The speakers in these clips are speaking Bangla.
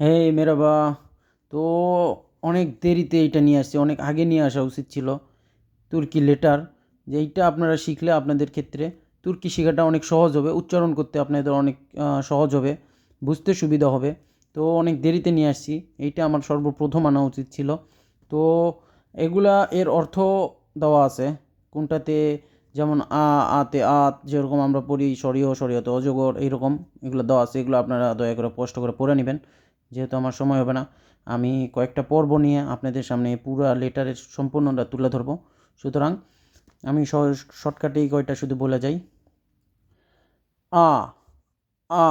হে মেরাবা তো অনেক দেরিতে এইটা নিয়ে আসছি, অনেক আগে নিয়ে আসা উচিত ছিল তুর্কি লেটার যে এইটা আপনারা শিখলে আপনাদের ক্ষেত্রে তুর্কি শেখাটা অনেক সহজ হবে, উচ্চারণ করতে আপনাদের অনেক সহজ হবে, বুঝতে সুবিধা হবে। তো অনেক দেরিতে নিয়ে আসছি, এইটা আমার সর্বপ্রথম আনা উচিত ছিল। তো এগুলা এর অর্থ দেওয়া আছে, কোনটাতে যেমন আ, আতে আত, যেরকম আমরা পড়ি সরিয় সরিয়তে অজগর, এইরকম এগুলো দেওয়া আছে, এগুলো আপনারা দয়া করে কষ্ট করে পড়ে নেবেন। যেহেতু আমার সময় হবে না, আমি কয়েকটা পর্ব নিয়ে আপনাদের সামনে পুরা লেটারের সম্পূর্ণটা তুলে ধরবো। সুতরাং আমি শর্টকাটেই কয়টা শুধু বলে যাই। আ আ,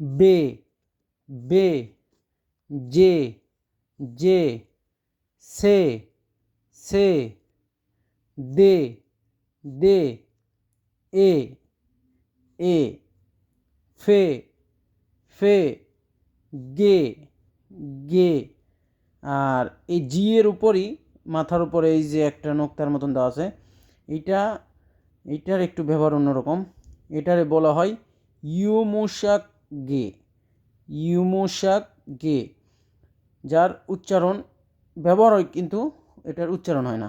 বে বে যে যে সে সে, দে দে, এ এ, ফে ফে গে গে, আর এই জি এর উপরই, মাথার উপরে এই যে একটা নোক্তার মতন দেওয়া আছে, এটা, এটার একটু ব্যবহার অন্যরকম, এটারে বলা হয় ইউমোশাক গে ইউমোশাক গে, যার উচ্চারণ, ব্যবহার হয় কিন্তু এটার উচ্চারণ হয় না,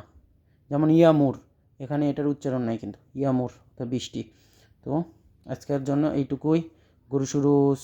যেমন ইয়ামুর, এখানে এটার উচ্চারণ নাই কিন্তু, ইয়ামুর তো বৃষ্টি, তো আজকের জন্য এইটুকুই, গরু সুরুস।